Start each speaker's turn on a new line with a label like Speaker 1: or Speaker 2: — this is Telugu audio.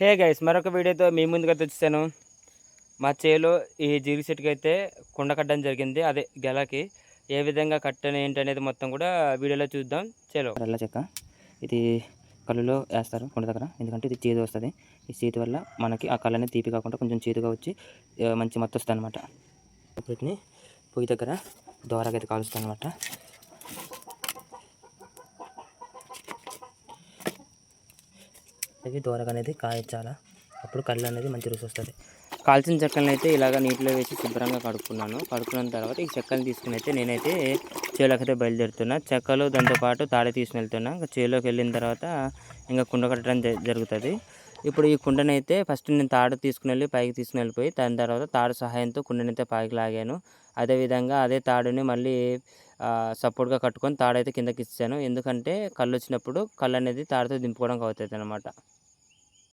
Speaker 1: హే గైస్ మరొక వీడియోతో మీ ముందుగా తెచ్చాను మా చేలో ఈ జీరి చెట్టుకి అయితే కుండ కట్టడం జరిగింది అదే గెలకి. ఏ విధంగా కట్టని ఏంటి అనేది మొత్తం కూడా వీడియోలో చూద్దాం. చేలో.
Speaker 2: రల్ల చెక్క. ఇది కళ్ళులో వేస్తారు కొండ దగ్గర ఎందుకంటే ఇది చేదు వస్తుంది. ఈ చేతి వల్ల మనకి ఆ కళ్ళని తీపి కాకుండా కొంచెం చేదుగా వచ్చి మంచి మత్తు వస్తుంది అనమాట వీటిని పొయ్యి దగ్గర దోరగా అయితే కాలుస్తుంది అనమాట ఇవి దోరగా అనేది కాయించాలా అప్పుడు కళ్ళు అనేది మంచి రుచి వస్తుంది.
Speaker 1: కాల్చిన చెక్కలను అయితే ఇలాగ నీటిలో వేసి శుభ్రంగా కడుక్కున్నాను. కడుక్కున్న తర్వాత ఈ చెక్కలను తీసుకుని అయితే నేనైతే చేలోకైతే బయలుదేరుతున్నా. చెక్కలు దాంతోపాటు తాడి తీసుకుని వెళ్తున్నా. ఇంకా చేలోకి వెళ్ళిన తర్వాత ఇంకా కుండ కట్టడం జ- జరుగుతుంది. ఇప్పుడు ఈ కుండనైతే ఫస్ట్ నేను తాడు తీసుకుని వెళ్ళి పైకి తీసుకుని వెళ్ళిపోయి దాని తర్వాత తాడు సహాయంతో కుండనైతే పైకి లాగాను. అదేవిధంగా అదే తాడుని మళ్ళీ సపోర్ట్గా కట్టుకొని తాడైతే కిందకి ఇచ్చాను ఎందుకంటే కళ్ళు వచ్చినప్పుడు కళ్ళు అనేది తాడుతో దింపుకోవడానికి అవుతుంది అనమాట